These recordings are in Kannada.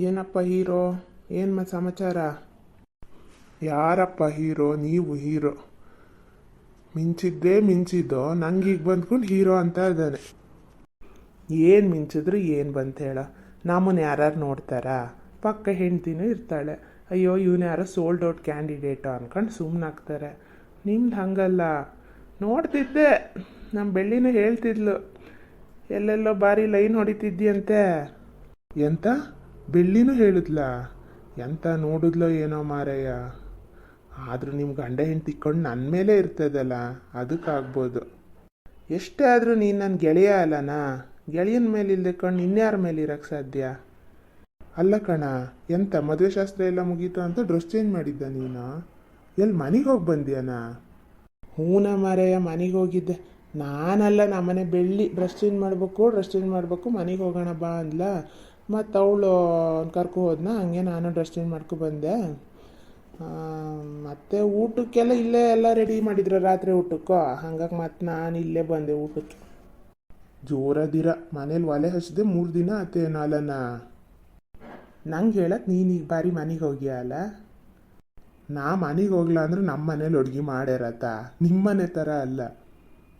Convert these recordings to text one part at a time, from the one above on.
ಏನಪ್ಪ ಹೀರೋ? ಏನು ಸಮಾಚಾರ? ಯಾರಪ್ಪ ಹೀರೋ? ನೀವು ಹೀರೋ. ಮಿಂಚಿದ್ದೇ ಮಿಂಚಿದ್ದೋ, ನಂಗೀಗ ಬಂದ್ಕೊಂಡು ಹೀರೋ ಅಂತ ಇದ್ದಾನೆ. ಏನು ಮಿಂಚಿದ್ರು ಏನು ಬಂತ ಹೇಳ. ನಮ್ಮನ್ನು ಯಾರು ನೋಡ್ತಾರಾ? ಪಕ್ಕ ಹೆಂಡ್ತಿನೂ ಇರ್ತಾಳೆ. ಅಯ್ಯೋ, ಇವನು ಯಾರೋ ಸೋಲ್ಡ್ ಔಟ್ ಕ್ಯಾಂಡಿಡೇಟು ಅಂದ್ಕೊಂಡು ಸುಮ್ಮನಾಗ್ತಾರೆ ನಿಮ್ದು ಹಂಗಲ್ಲ. ನೋಡ್ತಿದ್ದೆ. ನಮ್ಮ ಬೆಳ್ಳಿನೂ ಹೇಳ್ತಿದ್ಲು. ಎಲ್ಲೆಲ್ಲೋ ಬಾರಿ ಲೈನ್ ಹೊಡಿತಿದ್ಯಂತೆ. ಎಂತ? ಬೆಳ್ಳಿನೂ ಹೇಳಿದ್ಲಾ? ಎಂತ ನೋಡಿದ್ಲೋ ಏನೋ ಮಾರಯ್ಯ. ಆದರೂ ನಿಮ್ಮ ಗಂಡ ಹೆಂಡತಿ ಕಣ್ಣು ನನ್ನ ಮೇಲೆ ಇರ್ತದಲ್ಲ, ಅದಕ್ಕಾಗ್ಬೋದು. ಎಷ್ಟೇ ಆದರೂ ನೀನು ನನ್ನ ಗೆಳೆಯ ಅಲ್ಲನಾ? ಗೆಳೆಯನ ಮೇಲೆ ಇಲ್ಲದೆ ಕಣ್ಣು ಇನ್ಯಾರ ಮೇಲೆ ಇರೋಕ್ಕೆ ಸಾಧ್ಯ? ಅಲ್ಲ ಕಣ, ಎಂತ ಮದುವೆ ಶಾಸ್ತ್ರ ಎಲ್ಲ ಮುಗೀತು ಅಂತ ಡ್ರೆಸ್ ಚೇಂಜ್ ಮಾಡಿದ್ದ ನೀನು? ಎಲ್ಲಿ ಮನೆಗೆ ಹೋಗಿ ಬಂದಿಯನ? ಹೂನ ಮಾರಯ್ಯ, ಮನೆಗೆ ಹೋಗಿದ್ದೆ. ನಾನಲ್ಲ ನಮ್ಮನೆ ಬೆಳ್ಳಿ, ಡ್ರೆಸ್ ಚೇಂಜ್ ಮಾಡಬೇಕು, ಡ್ರೆಸ್ ಚೇಂಜ್ ಮಾಡಬೇಕು, ಮನೆಗೆ ಹೋಗೋಣ ಬಾ ಅಂದ್ಲ? ಮತ್ತು ಅವಳು ಕರ್ಕೊ ಹೋದ್ನ, ಹಂಗೆ ನಾನು ಡ್ರೆಸ್ ಚೇಂಜ್ ಮಾಡ್ಕೊ ಬಂದೆ. ಮತ್ತು ಊಟಕ್ಕೆಲ್ಲ ಇಲ್ಲೇ ಎಲ್ಲ ರೆಡಿ ಮಾಡಿದ್ರು ರಾತ್ರಿ ಊಟಕ್ಕೋ? ಹಂಗಾಗಿ ಮತ್ತೆ ನಾನು ಇಲ್ಲೇ ಬಂದೆ ಊಟಕ್ಕೆ. ಜೋರದಿರ, ಮನೇಲಿ ಒಲೆ ಹಚ್ಚಿದೆ ಮೂರು ದಿನ ಆತೆ ನಾಲನ? ನಂಗೆ ಹೇಳಕ್ ನೀನು ಈಗ ಬಾರಿ ಮನೆಗೆ ಹೋಗ್ಯಾ ಅಲ್ಲ? ನಾ ಮನೆಗೆ ಹೋಗ್ಲಾ ಅಂದ್ರೆ ನಮ್ಮ ಮನೇಲಿ ಅಡುಗೆ ಮಾಡ್ಯಾರತ್ತ ನಿಮ್ಮ ಮನೆ ಥರ ಅಲ್ಲ.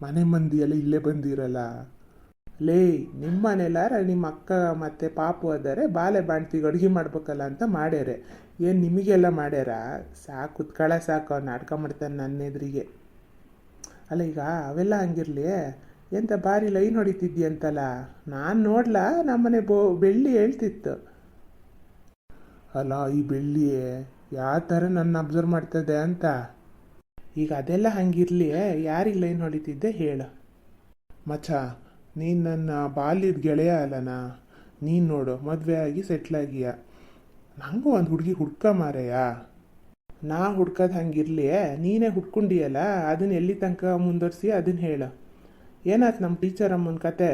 ಮನೆ ಮಂದಿ ಎಲ್ಲ ಇಲ್ಲೇ ಬಂದಿರಲ್ಲ. ಲೇ ನಿಮ್ಮ ಮನೆಲಾರ ನಿಮ್ಮ ಅಕ್ಕ ಮತ್ತು ಪಾಪು ಅದಾರೆ ಬಾಲೆ ಬಾಣ್ತಿಗೆ ಅಡುಗೆ ಮಾಡ್ಬೇಕಲ್ಲ ಅಂತ ಮಾಡ್ಯಾರೆ. ಏನು ನಿಮಗೆಲ್ಲ ಮಾಡ್ಯಾರ? ಸಾಕು ಕುತ್ಕಳ ಸಾಕು, ಅವ್ನು ನಾಟಕ ಮಾಡ್ತಾನೆ ನನ್ನ ಎದುರಿಗೆ. ಅಲ್ಲ ಈಗ ಅವೆಲ್ಲ ಹಂಗಿರಲಿ, ಎಂತ ಬಾರಿ ಲೈನ್ ಹೊಡಿತಿದ್ಯಂತಲ್ಲ ನಾನು ನೋಡ್ಲಾ, ನಮ್ಮನೆ ಬೋ, ಬೆಳ್ಳಿ ಹೇಳ್ತಿತ್ತು. ಅಲ್ಲ, ಈ ಬೆಳ್ಳಿ ಯಾವ ಥರ ನನ್ನ ಅಬ್ಸರ್ವ್ ಮಾಡ್ತದೆ ಅಂತ. ಈಗ ಅದೆಲ್ಲ ಹಂಗಿರಲಿ, ಯಾರಿಗೆ ಲೈನ್ ಹೊಡಿತಿದ್ದೆ ಹೇಳು. ಮಚ್ಚ ನೀನು ನನ್ನ ಬಾಲ್ಯದ ಗೆಳೆಯ ಅಲ್ಲನಾ? ನೀನು ನೋಡು, ಮದುವೆ ಆಗಿ ಸೆಟ್ಲಾಗಿಯ ನನಗೂ ಒಂದು ಹುಡುಗಿ ಹುಡ್ಕ ಮಾರಯ್ಯ. ನಾ ಹುಡ್ಕೋದು ಹಂಗಿರಲಿ ನೀನೇ ಹುಡ್ಕೊಂಡಿಯಲ್ಲ? ಅದನ್ನ ಎಲ್ಲಿ ತನಕ ಮುಂದುವರಿಸಿ ಅದನ್ನ ಹೇಳು. ಏನಾಯ್ತು ನಮ್ಮ ಟೀಚರ್ ಅಮ್ಮನ ಕತೆ?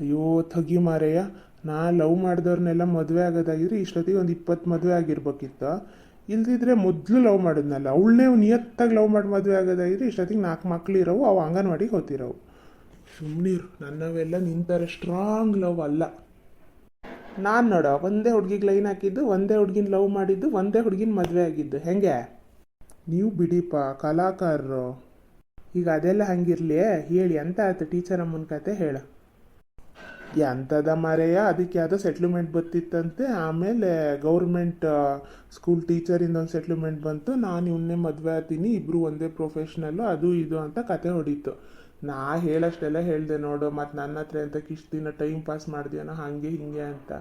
ಅಯ್ಯೋ ತಗಿ ಮಾರಯ್ಯ, ನಾ ಲವ್ ಮಾಡಿದವ್ರನ್ನೆಲ್ಲ ಮದುವೆ ಆಗೋದಾಗಿದ್ರೆ ಇಷ್ಟೊತ್ತಿಗೆ ಒಂದು ಇಪ್ಪತ್ತು ಮದುವೆ ಆಗಿರ್ಬೇಕಿತ್ತು. ಇಲ್ದಿದ್ರೆ ಮೊದಲು ಲವ್ ಮಾಡಿದ್ನಲ್ಲ, ಅವಳನ್ನೇ ನಿಯತ್ತಾಗಿ ಲವ್ ಮಾಡಿ ಮದುವೆ ಆಗೋದಾಗಿದ್ರೆ ಇಷ್ಟೊತ್ತಿಗೆ ನಾಲ್ಕು ಮಕ್ಳು ಇರೋವು ಅವು ಅಂಗನವಾಡಿಗೆ ಹೋಗ್ತಿರೋವು. ಸುಮ್ಮನಿರು ನನ್ನವೆಲ್ಲ ನಿಂತಾರೆ ಸ್ಟ್ರಾಂಗ್ ಲವ್ ಅಲ್ಲ. ನಾನು ನೋಡ, ಒಂದೇ ಹುಡುಗಿಗೆ ಲೈನ್ ಹಾಕಿದ್ದು, ಒಂದೇ ಹುಡುಗಿನ ಲವ್ ಮಾಡಿದ್ದು, ಒಂದೇ ಹುಡುಗಿನ ಮದುವೆ ಆಗಿದ್ದು, ಹೆಂಗೆ? ನೀವು ಬಿಡಿಪ, ಕಲಾಕಾರರು. ಈಗ ಅದೆಲ್ಲ ಹಂಗಿರಲಿ ಹೇಳಿ, ಅಂತ ಆಯ್ತು ಟೀಚರ್ ಅಮ್ಮನ ಕತೆ ಹೇಳು. ಎಂಥದ ಮರೆಯ ಅದಕ್ಕೆ ಯಾವುದೋ ಸೆಟ್ಲ್ಮೆಂಟ್ ಬತ್ತಿತ್ತಂತೆ ಆಮೇಲೆ ಗೌರ್ಮೆಂಟ್ ಸ್ಕೂಲ್ ಟೀಚರಿಂದ ಒಂದು ಸೆಟ್ಲ್ಮೆಂಟ್ ಬಂತು. ನಾನು ಇವನ್ನೇ ಮದುವೆ ಆತೀನಿ ಇಬ್ಬರು ಒಂದೇ ಪ್ರೊಫೆಷ್ನಲ್ಲು ಅದು ಇದು ಅಂತ ಕತೆ ಹೊಡೀತು. ನಾ ಹೇಳಷ್ಟೆಲ್ಲ ಹೇಳಿದೆ ನೋಡು ಮತ್ತು ನನ್ನ ಹತ್ರ ಅಂತ ಇಷ್ಟು ದಿನ ಟೈಮ್ ಪಾಸ್ ಮಾಡ್ದೇನೋ ಹಾಗೆ ಹಿಂಗೆ ಅಂತ.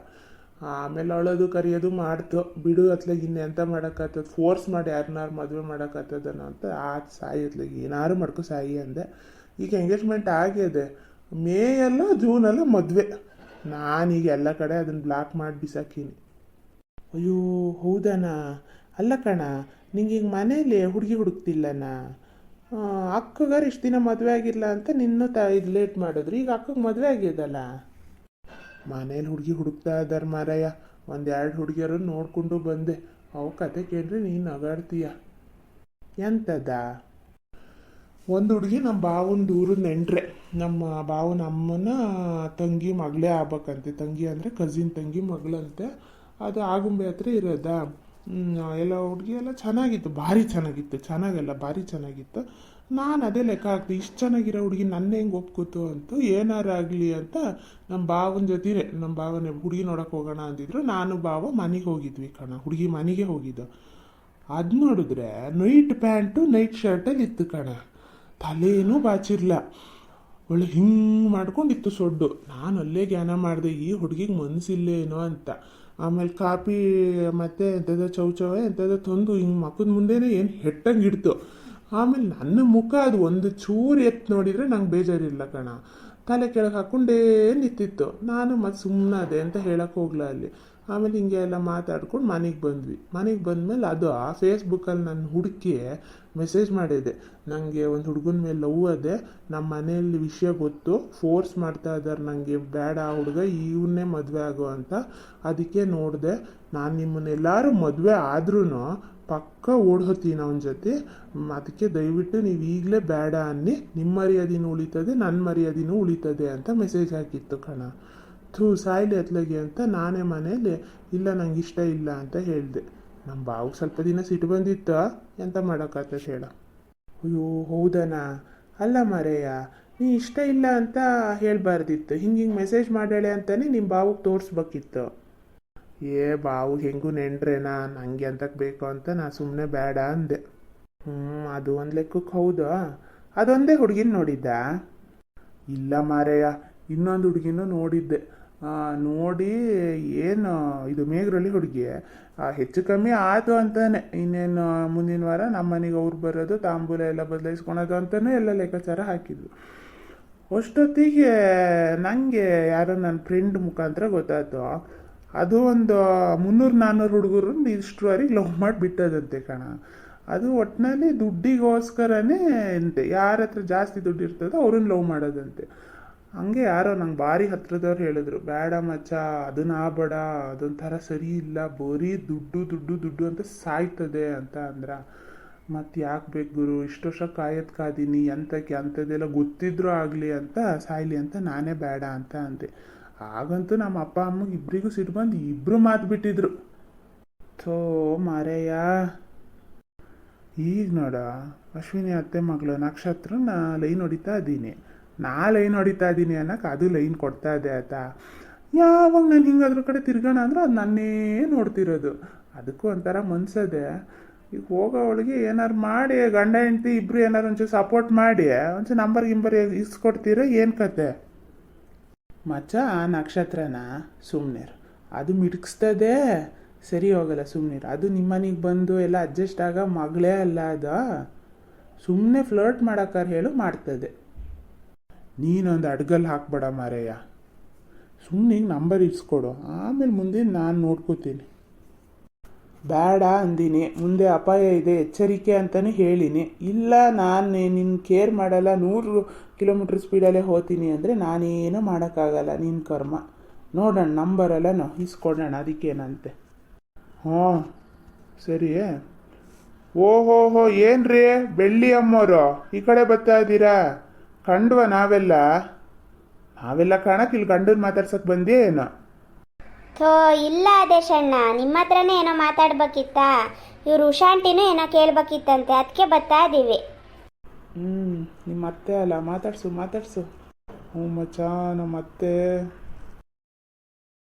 ಆಮೇಲೆ ಅಳೋದು ಕರೆಯೋದು ಮಾಡ್ತು. ಬಿಡು ಅತ್ಲಾಗ ಎಂಥ ಮಾಡೋಕ್ಕಾಗ್ತದೆ? ಫೋರ್ಸ್ ಮಾಡಿ ಯಾರನ್ನಾರು ಮದುವೆ ಮಾಡೋಕ್ಕಾಗ್ತದನೋ ಅಂತ. ಆ ಸಾಯಿ ಅತ್ಲಾಗ ಏನಾರು ಮಾಡ್ಕೊ ಸಾಯಿ ಅಂದೆ. ಈಗ ಎಂಗೇಜ್ಮೆಂಟ್ ಆಗಿದೆ. ಮೇ ಎಲ್ಲ ಜೂನಲ್ಲ ಮದುವೆ. ನಾನೀಗ ಎಲ್ಲ ಕಡೆ ಅದನ್ನು ಬ್ಲಾಕ್ ಮಾಡಿ ಬಿಸಾಕೀನಿ. ಅಯ್ಯೋ ಹೌದಾನ ಅಲ್ಲ ಕಣ ನಿಂಗೆ ಈಗ ಮನೇಲಿ ಹುಡುಗಿ ಹುಡುಕ್ತಿಲ್ಲನ ಅಕ್ಕಗಾರ ಇಷ್ಟು ದಿನ ಮದುವೆ ಆಗಿಲ್ಲ ಅಂತ ನಿನ್ನ ತ ಇದು ಲೇಟ್ ಮಾಡಿದ್ರು. ಈಗ ಅಕ್ಕಗೆ ಮದುವೆ ಆಗಿದಲ್ಲ ಮನೇಲಿ ಹುಡುಗಿ ಹುಡುಕ್ತಾ ಇದ್ದಾರೆ ಮಾರಯ್ಯ ಒಂದೆರಡು ಹುಡುಗಿಯರು ನೋಡಿಕೊಂಡು ಬಂದೆ. ಅವು ಕತೆ ಕೇಳ್ರಿ ನೀನು ನಗಾಡ್ತೀಯ. ಎಂತದ? ಒಂದು ಹುಡುಗಿ ನಮ್ಮ ಬಾವನ ದೂರದ ನೆಂಟ್ರೆ. ನಮ್ಮ ಬಾವನ ಅಮ್ಮನ ತಂಗಿ ಮಗಳೇ ಆಗ್ಬೇಕಂತೆ. ತಂಗಿ ಅಂದರೆ ಕಸಿನ್ ತಂಗಿ ಮಗಳಂತೆ. ಅದು ಆಗುಂಬೆ ಹತ್ರ ಇರೋದಾ. ಎಲ್ಲ ಹುಡುಗಿ ಎಲ್ಲ ಚೆನ್ನಾಗಿತ್ತು. ಭಾರಿ ಚೆನ್ನಾಗಿತ್ತು. ಚೆನ್ನಾಗಲ್ಲ, ಭಾರಿ ಚೆನ್ನಾಗಿತ್ತು. ನಾನು ಅದೇ ಲೆಕ್ಕ ಹಾಕ್ತೀನಿ ಇಷ್ಟು ಚೆನ್ನಾಗಿರೋ ಹುಡುಗಿ ನನ್ನ ಹೆಂಗೆ ಒಪ್ಕೋತು ಅಂತ ಏನಾರಾಗಲಿ ಅಂತ ನಮ್ಮ ಬಾವನ ಜೊತೆ ನಮ್ಮ ಬಾವನ ಹುಡುಗಿ ನೋಡೋಕೆ ಹೋಗೋಣ ಅಂದಿದ್ರು. ನಾನು ಬಾವ ಮನೆಗೆ ಹೋಗಿದ್ವಿ ಕಣ. ಹುಡುಗಿ ಮನೆಗೆ ಹೋಗಿದ್ದು. ಅದು ನೋಡಿದ್ರೆ ನೈಟ್ ಪ್ಯಾಂಟು, ನೈಟ್ ಶರ್ಟಲ್ಲಿ ಇತ್ತು ಕಣ. ತಲೆನೂ ಬಾಚಿರ್ಲ ಒಳ್ಳೆ ಹಿಂಗೆ ಮಾಡ್ಕೊಂಡಿತ್ತು ಸೊಡ್ಡು. ನಾನು ಅಲ್ಲೇ ಜ್ಞಾನ ಮಾಡಿದೆ, ಈ ಹುಡುಗಿಗೆ ಮನಸ್ಸಿಲ್ಲೇನೋ ಅಂತ. ಆಮೇಲೆ ಕಾಪಿ ಮತ್ತೆ ಎಂಥದ್ದು ಚೌಚವ ಎಂಥದ್ದು ತಂದು ಹಿಂಗೆ ಮಕ್ಕದ ಮುಂದೆನೇ ಏನು ಹೆಟ್ಟಂಗೆ ಇಡ್ತು. ಆಮೇಲೆ ನನ್ನ ಮುಖ ಅದು ಒಂದು ಚೂರು ಎತ್ತು ನೋಡಿದರೆ ನಂಗೆ ಬೇಜಾರಿಲ್ಲ ಕಣ. ತಲೆ ಕೆಳಗೆ ಹಾಕ್ಕೊಂಡೇ ನಿಂತಿತ್ತು. ನಾನು ಮತ್ತು ಸುಮ್ಮನೆ ಅಂತ ಹೇಳಕ್ಕೆ ಹೋಗ್ಲ ಅಲ್ಲಿ. ಆಮೇಲೆ ಹಿಂಗೆ ಎಲ್ಲ ಮಾತಾಡ್ಕೊಂಡು ಮನೆಗೆ ಬಂದ್ವಿ. ಮನೆಗೆ ಬಂದಮೇಲೆ ಅದು ಆ ಫೇಸ್ಬುಕ್ಕಲ್ಲಿ ನನ್ನ ಹುಡುಕಿ ಮೆಸೇಜ್ ಮಾಡಿದೆ. ನನಗೆ ಒಂದು ಹುಡುಗನ ಮೇಲೆ ಲವ್ ಅದೇ ನಮ್ಮ ಮನೆಯಲ್ಲಿ ವಿಷಯ ಗೊತ್ತು ಫೋರ್ಸ್ ಮಾಡ್ತಾ ಇದ್ದಾರೆ ನನಗೆ ಬೇಡ ಆ ಹುಡುಗ ಇವನ್ನೇ ಮದುವೆ ಆಗೋ ಅಂತ. ಅದಕ್ಕೆ ನೋಡಿದೆ, ನಾನು ನಿಮ್ಮನ್ನೆಲ್ಲರೂ ಮದುವೆ ಆದ್ರೂ ಪಕ್ಕ ಓಡ್ಹೋತೀನಿ ಅವನ ಜೊತೆ. ಅದಕ್ಕೆ ದಯವಿಟ್ಟು ನೀವು ಈಗಲೇ ಬೇಡ ಅನ್ನಿ ನಿಮ್ಮ ಮರ್ಯಾದೆನೂ ಉಳಿತದೆ ನನ್ನ ಮರ್ಯಾದೆನೂ ಉಳಿತದೆ ಅಂತ ಮೆಸೇಜ್ ಹಾಕಿತ್ತು ಕಣ. ಥೂ, ಸಾಯ್ಲಿ ಅತ್ಲಗೆ ಅಂತ ನಾನೇ ಮನೇಲಿ, ಇಲ್ಲ ನಂಗೆ ಇಷ್ಟ ಇಲ್ಲ ಅಂತ ಹೇಳಿದೆ. ನಮ್ಮ ಬಾವು ಸ್ವಲ್ಪ ದಿನ ಸಿಟ್ಟು ಬಂದಿತ್ತು? ಎಂತ ಮಾಡೋಕ್ಕಾಗ್ತದೆ ಹೇಳ ಅಯ್ಯೋ, ಹೌದನಾ? ಅಲ್ಲ ಮರೆಯ, ನೀ ಇಷ್ಟ ಇಲ್ಲ ಅಂತ ಹೇಳಬಾರ್ದಿತ್ತು. ಹಿಂಗೆ ಹಿಂಗೆ ಮೆಸೇಜ್ ಮಾಡಾಳೆ ಅಂತಾನೆ ನಿಮ್ಮ ಬಾವಿಗೆ ತೋರಿಸ್ಬೇಕಿತ್ತು. ಏ ಬಾವು, ಹೆಂಗೂ ನೆಂಡ್ರೇನಾ ನಂಗೆ ಅಂತಕ್ಕೆ ಬೇಕು ಅಂತ ನಾ ಸುಮ್ಮನೆ ಬೇಡ ಅಂದೆ. ಹ್ಞೂ ಅದು ಒಂದು ಲೆಕ್ಕಕ್ಕೆ ಹೌದು? ಅದೊಂದೇ ಹುಡುಗಿನ ನೋಡಿದ್ದ? ಇಲ್ಲ ಮಾರಯ್ಯ ಇನ್ನೊಂದು ಹುಡುಗಿನೂ ನೋಡಿದ್ದೆ. ನೋಡಿ ಏನು, ಇದು ಮೇಘರಳ್ಳಿ ಹುಡುಗಿ. ಹೆಚ್ಚು ಕಮ್ಮಿ ಆಯಿತು ಅಂತಾನೆ. ಇನ್ನೇನು, ಮುಂದಿನ ವಾರ ನಮ್ಮ ಮನೆಗೆ ಅವ್ರು ಬರೋದು, ತಾಂಬೂಲ ಎಲ್ಲ ಬದಲಾಯಿಸ್ಕೊಳೋದು ಅಂತಲೇ ಎಲ್ಲ ಲೆಕ್ಕಾಚಾರ ಹಾಕಿದ್ರು ಅಷ್ಟೊತ್ತಿಗೆ ನನಗೆ ಯಾರೋ ನನ್ನ ಫ್ರೆಂಡ್ ಮುಖಾಂತರ ಗೊತ್ತಾಯ್ತು. ಅದು ಒಂದು ಮುನ್ನೂರು ನಾನ್ನೂರು ಹುಡುಗರು ಇಷ್ಟುವರೆಗೆ ಲವ್ ಮಾಡಿಬಿಟ್ಟದಂತೆ ಕಣ. ಅದು ಒಟ್ಟಿನಲ್ಲಿ ದುಡ್ಡಿಗೋಸ್ಕರನೇ ಅಂತೆ ಯಾರ ಹತ್ರ ಜಾಸ್ತಿ ದುಡ್ಡು ಇರ್ತದೋ ಅವ್ರನ್ನ ಲವ್ ಮಾಡೋದಂತೆ. ಹಂಗೆ ಯಾರೋ ನಂಗೆ ಭಾರಿ ಹತ್ರದವ್ರು ಹೇಳಿದ್ರು, ಬೇಡ ಮಚ್ಚ ಅದನ್ನ ಆಬೇಡ ಅದೊಂಥರ ಸರಿ ಇಲ್ಲ, ಬರೀ ದುಡ್ಡು ದುಡ್ಡು ದುಡ್ಡು ಅಂತ ಸಾಯ್ತದೆ ಅಂತ ಅಂದ್ರ, ಮತ್ತೆ ಯಾಕೆ ಬೇಕು ಗುರು, ಇಷ್ಟು ವರ್ಷ ಕಾಯತ್ ಕಾದೀನಿ ಎಂತಕ್ಕೆ, ಅಂಥದ್ದೆಲ್ಲ ಗೊತ್ತಿದ್ರು ಆಗಲಿ ಅಂತ ಸಾಯ್ಲಿ ಅಂತ ನಾನೇ ಬೇಡ ಅಂತ ಅಂದೆ. ಆಗಂತೂ ನಮ್ಮ ಅಪ್ಪ ಅಮ್ಮಗೆ ಇಬ್ಬರಿಗೂ ಸಿಟ್ಟು ಬಂದು ಇಬ್ಬರು ಮಾತು ಬಿಟ್ಟಿದ್ರು. ಥೋ ಮಾರಯ್ಯ. ಈಗ ನೋಡ, ಅಶ್ವಿನಿ ಅತ್ತೆ ಮಗಳು ನಕ್ಷತ್ರ ನಾ ಲೈನ್ ಹೊಡಿತಾ ಇದ್ದೀನಿ. ನಾ ಲೈನ್ ಹೊಡಿತಾ ಇದ್ದೀನಿ ಅನ್ನೋಕೆ ಅದು ಲೈನ್ ಕೊಡ್ತಾ ಇದೆ ಆಯ್ತಾ ಯಾವಾಗ ನಾನು ಹಿಂಗೆ ಅದ್ರ ಕಡೆ ತಿರ್ಗೋಣ ಅಂದ್ರೆ ಅದು ನನ್ನೇ ನೋಡ್ತಿರೋದು. ಅದಕ್ಕೂ ಒಂಥರ ಮನ್ಸದೆ. ಈಗ ಹೋಗೋವಳಿಗೆ ಏನಾರು ಮಾಡಿ, ಗಂಡ, ಹೆಂಡತಿ ಇಬ್ರು ಏನಾರು ಒಂಚೂರು ಸಪೋರ್ಟ್ ಮಾಡಿ, ಒಂಚೂರು ನಂಬರ್ ಗಿಂಬರ್ ಇಸ್ಕೊಡ್ತೀರೋ ಏನು ಕತೆ? ಮಚ್ಚ, ನಕ್ಷತ್ರನ ಸುಮ್ಮನಿರು ಅದು ಮಿಡ್ಕ್ಸ್ತದೆ ಸರಿ ಹೋಗಲ್ಲ ಸುಮ್ಮನಿರು ಅದು ನಿಮ್ಮನಿಗೆ ಬಂದು ಎಲ್ಲ ಅಡ್ಜಸ್ಟ್ ಆಗ ಮಗಳೇ ಅಲ್ಲ ಅದು. ಸುಮ್ಮನೆ ಫ್ಲರ್ಟ್ ಮಾಡೋಕ್ಕಾರ ಹೇಳು ಮಾಡ್ತದೆ. ನೀನೊಂದು ಅಡ್ಗಲ್ಲಿ ಹಾಕ್ಬೇಡ ಮಾರಯ್ಯ. ಸುಮ್ಮನೆ ನಂಬರ್ ಇಸ್ಕೊಡು. ಆಮೇಲೆ ಮುಂದೆ ನಾನು ನೋಡ್ಕೋತೀನಿ. ಬೇಡ ಅಂದಿನಿ. ಮುಂದೆ ಅಪಾಯ ಇದೆ, ಎಚ್ಚರಿಕೆ ಅಂತಲೇ ಹೇಳಿನಿ. ಇಲ್ಲ, ನಾನು ನಿನ್ನ ಕೇರ್ ಮಾಡಲ್ಲ, ನೂರು ಕಿಲೋಮೀಟ್ರ್ ಸ್ಪೀಡಲ್ಲೇ ಹೋಗ್ತೀನಿ ಅಂದರೆ ನಾನೇನು ಮಾಡೋಕ್ಕಾಗಲ್ಲ ನಿನ್ನ ಕರ್ಮ. ನೋಡೋಣ ನಂಬರೆಲ್ಲ ಇಸ್ಕೊಡೋಣ, ಅದಕ್ಕೇನಂತೆ. ಹ್ಞೂ, ಸರಿ. ಓಹೋ ಹೋ ಏನ್ರಿ? ಬೆಳ್ಳಿ ಅಮ್ಮೋರು, ಈ ಕಡೆ ಬರ್ತಾ ಇದ್ದೀರಾ? ಕಂಡ್ವ ನಾವೆಲ್ಲ ನಾವೆಲ್ಲ ಕಾಣಕ್ಕೆ ಇಲ್ಲಿ ಗಂಡನ್ ಮಾತಾಡ್ಸಕ್ ಬಂದೇ ಏನೋ? ಥೋ ಇಲ್ಲ ಆದೇಶಣ್ಣ ನಿಮ್ಮ ಹತ್ರನೇ ಏನೋ ಮಾತಾಡ್ಬೇಕಿತ್ತ. ಇವ್ರು ಉಷಾಂಟಿನೂ ಏನೋ ಕೇಳ್ಬೇಕಿತ್ತಂತೆ ಅದಕ್ಕೆ ಬರ್ತಾ ಇದ್ದೀವಿ ಹ್ಞೂ ನಿಮ್ಮ ಅತ್ತೆ ಅಲ್ಲ ಮಾತಾಡ್ಸು ಮಾತಾಡ್ಸು. ಹ್ಞೂ ಮಚ್ಚ ನಮ್ಮ ಅತ್ತೆ